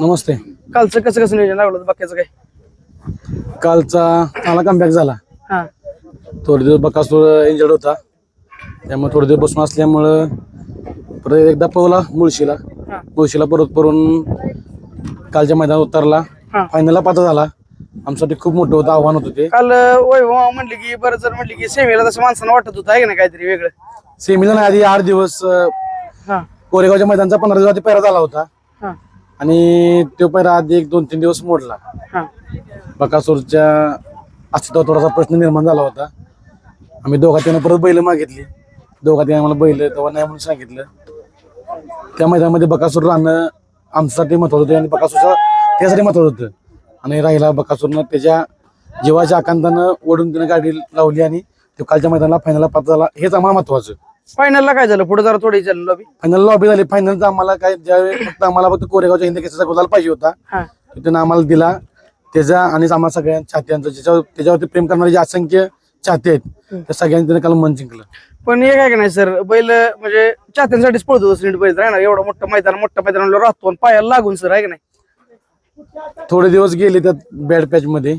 नमस्ते. कालचं कसं कसं नियोजन लागलं होतं? बाकीचं काय? कालचा चांगला कमबॅक झाला. हा. थोडे दिवस बकासूर इंजर्ड होता. त्यामुळे थोडे दिवस बसून असल्यामुळं परत एकदा पवला मुळशीला. हा. मुळशीला परत परून कालच्या मैदानात उतरला. हा. फायनलला पात्र झाला. आमच्यासाठी खूप मोठं होतं आव्हान होतं ते. काल अं, वैभव म्हणले की बरं जर म्हणले की सेमीला तसं माणसानं वाटत होतं आहे का नाही काहीतरी वेगळं? सेमीला नाही आधी आठ दिवस अं, हा. कोरेगावच्या मैदानचा पंधरा दिवस पैरा झाला होता. आणि तो पैरा आधी एक दोन तीन दिवस मोडला. हा. बकासूरच्या अस्तित्वात थोडासा प्रश्न निर्माण झाला होता. आम्ही दोघा त्यानं परत बैल मागितली. दोघा त्याने आम्हाला बैल तेव्हा नाही म्हणून सांगितलं. त्या मैदानामध्ये बकासूर राहणं आमच्यासाठी महत्वाचं होतं आणि बकासूरचा त्यासाठी महत्वाचं होतं. आणि राहिला बकासूरनं त्याच्या जीवाच्या आकांतानं ओढून त्यानं गाडी लावली आणि तो कालच्या मैदानाला फायनलला पात्र झाला. हेच आम्हाला महत्वाचं फायनलला काय झालं? पुढे जरा थोडी चालू लॉबी फायनल लॉबी झाली. फायनलचा आम्हाला काय ज्यावेळी फक्त आम्हाला फक्त कोरेगावच्या हिंदी केसाचा गोदाला पाहिजे होता हा. त्यानं आम्हाला दिला. त्याचा आणि आम्हाला सगळ्या चाहत्यांचं ज्याच्यावर त्याच्यावरती प्रेम करणारे जे असंख्य चाहते आहेत त्या सगळ्यांनी त्याने काल मन जिंकलं. पण हे काय का नाही सर? बैल म्हणजे चाहत्यांसाठीच पळतो नीट बैल. आहे ना एवढं मोठं मैदान मोठं मैदान राहतो आणि पायाला लागून सर आहे का नाही? थोडे दिवस गेले त्यात बॅड पॅच मध्ये.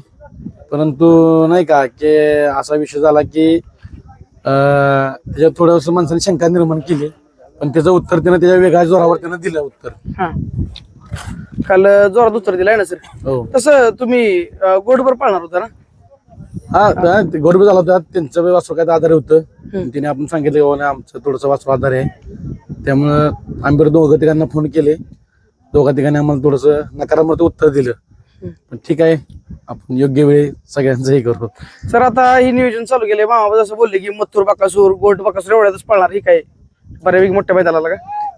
परंतु नाही का की असा विषय झाला की त्याच्यात थोडस माणसाने शंका निर्माण केली. पण त्याचं उत्तर त्यानं त्याच्या वेगळ्या जोरावर त्यानं दिलं उत्तर. हा. काल जोरात उत्तर दिलाय ना सर हो. तसं तुम्ही अं, गोडभर पाळणार होता ना? हा गौरव झाला होता. त्यांचं वासरू काय आधार होतं. तिने आपण सांगितलं की बाबा नाही, आमचं थोडंसं वासरू आधार आहे. त्यामुळं आम्ही बरं दोघं तिघांना फोन केले. दोघा तिघांनी आम्हाला थोडंसं नकारात्मक उत्तर दिलं. पण ठीक आहे. आपण योग्य वेळी सगळ्यांचं हे करू सर आता हे नियोजन चालू केलंय. मामा जसं बोलले की मथुर बाकासूर गोट बाकासूर एवढ्यातच पळणार. ही काय? बऱ्यापैकी मोठ्या मैदानाला का?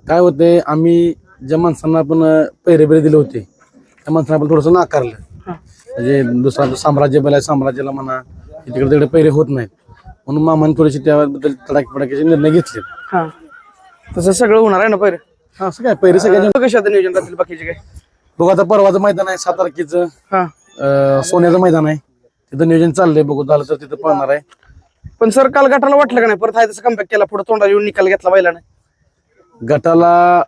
काय होते आम्ही ज्या माणसांना आपण पैरे बिरे दिले होते त्या माणसांना आपण थोडंसं नाकारलं. म्हणजे दुसरा साम्राज्य बल आहे साम्राज्याला म्हणा तिकडे तिकडे पैरे होत नाहीत. म्हणून मामाने थोडीशी त्याबद्दल तडाकी फडाकीचे निर्णय घेतले. तसं सगळं होणार आहे ना पहिलं हा असं काय पैरे सगळ्यांचे कशा नियोजन राहतील बाकीचे काय? बघू आता परवाचं मैदान आहे सात तारखेचं. हा. अं, सोन्याचं मैदान आहे. तिथं नियोजन चाललंय बघू झालं तर तिथं पाहणार आहे. पण सर काल गटाला वाटलं का नाही? परत आहे तसं कमबॅक केला पुढे तोंडा येऊन निकाल घेतला पहिला नाही गटाला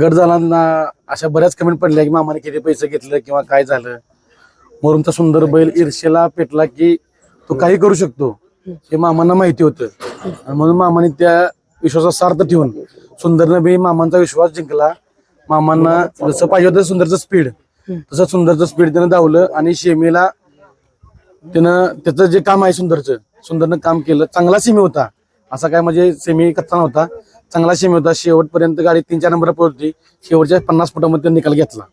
गट झाला ना अशा बऱ्याच कमेंट पडल्या की मामाने किती पैसे घेतलं किंवा काय झालं? मोरूनचा सुंदर बैल ईर्षेला पेटला की तो काही करू शकतो. हे मामांना माहिती होतं. आणि म्हणून मामाने त्या विश्वासात सार्थ ठेवून सुंदरनं बी मामांचा विश्वास जिंकला. मामांना जसं पाहिजे होतं सुंदरचं स्पीड तसं सुंदरचं स्पीड त्यानं धावलं आणि शेमीला त्यानं त्याचं जे काम आहे सुंदरचं सुंदरनं काम केलं. चांगला सेमी होता. असा काय म्हणजे सेमी कच्चा नव्हता. चांगला सेमी होता. शेवटपर्यंत गाडी तीन चार नंबर होती शेवटच्या पन्नास फुटामध्ये निकाल घेतला.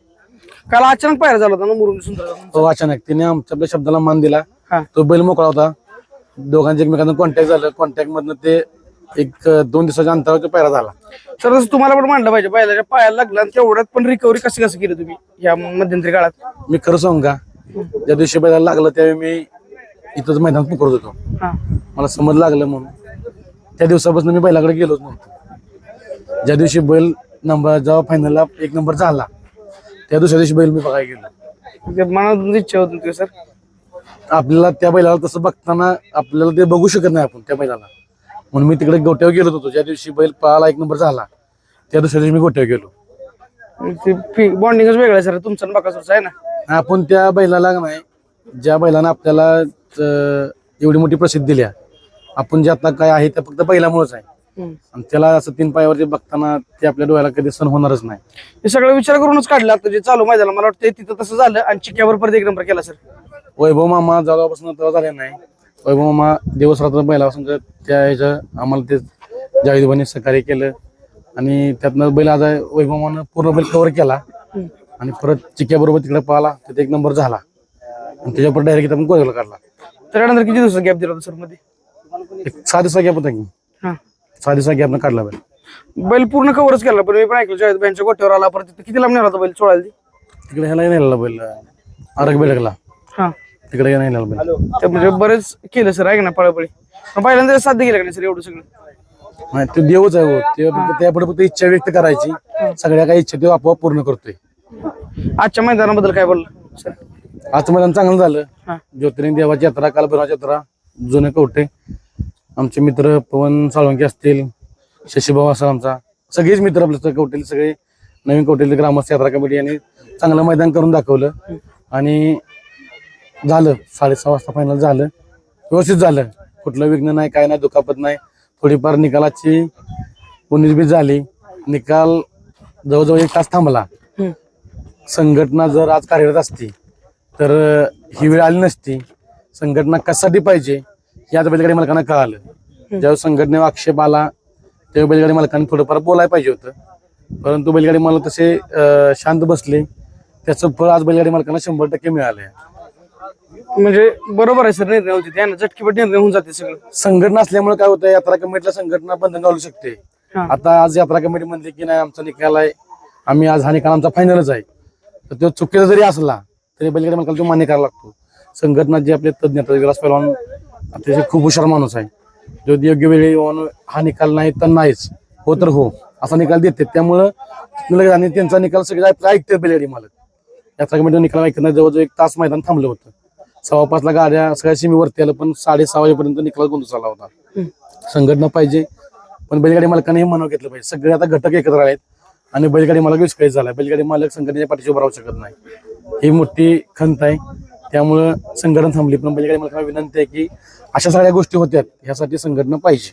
काल अचानक पायरा झाला होता ना मुरुम सुंदर तो अचानक. तिने आमच्या आपल्या शब्दाला मान दिला. हा. तो बैल मोकळा होता. दोघांचे एकमेकांना कॉन्टॅक्ट झालं. कॉन्टॅक्ट मधनं ते एक दोन दिवसाच्या अंतरावर तो पैरा झाला. सर तसं तुम्हाला पण मांडलं पाहिजे. बैलाच्या पायाला लागला आणि तेवढ्यात पण रिकव्हरी कशी कसं केली तुम्ही या मध्यंतरी काळात? मी खरं सांगू का? ज्या दिवशी बैलाला लागलं त्यावेळी मी इथंच मैदानात पुकारत होतो. हा. मला समज लागलं म्हणून. त्या दिवसापासून मी बैलाकडे गेलोच नव्हतो. ज्या दिवशी बैल नंबर जेव्हा फायनलला एक नंबर झाला त्या दुसऱ्या दिवशी बैल मी बघायला गेलो. ते मनात इच्छा होती सर? आपल्याला त्या बैलाला तसं बघताना आपल्याला ते बघू शकत नाही आपण त्या बैलाला. म्हणून मी तिकडे गोट्यावर गेलो होतो. ज्या दिवशी बैल पळाला एक नंबर झाला. त्या दुसऱ्या दिवशी मी गोट्यावर गेलो. ते बॉन्डिंगच वेगळं आहे सर. तुमचं आणि बाकासूरचं आहे ना? आपण त्या बैलाला नाही. ज्या बैलानं आपल्याला अं, एवढी मोठी प्रसिद्धी दिल्या आपण जे आता काय आहे ते फक्त बैलामुळेच आहे. हम्म. आणि त्याला असं तीन पायावरती बघताना ते आपल्या डोळ्याला कधी सण होणारच नाही. हे सगळं विचार करूनच काढलं आता जे चालू मैदानाला मला वाटतं तिथं तसं झालं आणि चिक्यावर परत एक नंबर केला सर. वैभव मामा जेव्हापासून तेव्हा झाले नाही. वैभव मामा दिवस रात्र बैलापासून त्या ह्याच्या आम्हाला ते जावेदबाने सहकार्य केलं. आणि त्यातनं बैल आज वैभव मामानं पूर्ण बैल कव्हर केला. आणि परत चिक्याबरोबर तिकडे पाहिला तिथे एक नंबर झाला. आणि त्याच्यावर डायरेक्ट आपण कोरेगावला काढला. त्यानंतर किती दिवस गॅप दिला होता सरमध्ये? एक सहा दिवसा गॅप होता की. सहा दिवसा गॅपनं काढला बैल. बैल पूर्ण कव्हरच केला पण मी पण ऐकलं जयत बँच्या गोट्यावर आला परत किती लांब नेला होता बैल चोळायला? तिकडे ह्याला नाही नेलेला बैल आरग बेडकला हा. तिकडे नाही बैल ते म्हणजे बरेच केलं सर आहे ना पळापळी. पहिल्यांदा साध्य केलं का नाही सर एवढं सगळं? नाही तो देवच आहे हो. ते फक्त त्यापुढे फक्त इच्छा व्यक्त करायची. सगळ्या काही इच्छा तो आपोआप पूर्ण करतोय. आजच्या मैदानाबद्दल काय बोललं सर? आजचं मैदान चांगलं झालं. हा. ज्योतिर्लिंग देवाची यात्रा कालभैरवाची यात्रा जुने कवटे आमचे मित्र पवन साळुंके असतील शशीभाऊ असा आमचा. सगळेच मित्र आपले कवटेल सगळे नवीन कोटेली ग्रामस्थ यात्रा कमिटी यांनी चांगलं मैदान करून दाखवलं. आणि झालं. साडेसहा वाजता फायनल झालं. व्यवस्थित झालं. कुठलं विघ्न नाही काय नाही दुखापत नाही. थोडीफार निकालाची उन्नीस झाली. निकाल जवळजवळ एक तास थांबला. संघटना जर आज कार्यरत असती तर ही वेळ आली नसती. संघटना कशासाठी पाहिजे हे आता बैलगाडी मालकांना कळालं. ज्यावेळेस संघटनेवर आक्षेप आला तेव्हा बैलगाडी मालकांनी थोडंफार बोलायला पाहिजे होतं. परंतु बैलगाडी मालक तसे शांत बसले. त्याचं फळ आज बैलगाडी मालकांना शंभर टक्के मिळालंय. म्हणजे बरोबर आहे सर निर्णय होते. त्यांना झटकीपट निर्णय होऊन जाते सगळं. संघटना असल्यामुळे काय होतं यात्रा कमिटीला संघटना बंधन घालू शकते. हा. आता आज यात्रा कमिटी म्हणते की नाही आमचा निकाल आहे. आम्ही आज हा निकाल आमचा फायनलच आहे. तर तो चुकीचा जरी असला तरी बैलगाडी मालकाला तो मान्य करावा लागतो. संघटना जे आपले तज्ञ आहेत, विलास पैलवान अतिशय खूप हुशार माणूस आहे. जो योग्य वेळी येऊन हा निकाल नाही तर नाहीच. हो तर हो असा निकाल देते. त्यामुळं लगेच आणि त्यांचा निकाल सगळे ऐकते बैलगाडी मालक. यात्रा कमिटी निकाल ऐकण्यात जवळजवळ एक तास मैदान थांबलं होतं. सव्वा पाचला गाड्या सगळ्या सीमेवरती आलं पण साडेसहा वाजेपर्यंत निकाल गोंधळ झाला होता. संघटना पाहिजे पण बैलगाडी मालकाने हे मनाव घेतलं पाहिजे. सगळे आता घटक एकत्र आहेत आणि बैलगाडी मालक विस्कळीत झाला. बैलगाडी मालक संघटनेच्या पाठीशी उभं राहू शकत नाही. ही मोठी खंत आहे. त्यामुळं संघटना थांबली पण बैलगाडी मालकांना विनंती आहे की अशा सगळ्या गोष्टी होत्यात. ह्यासाठी संघटना पाहिजे.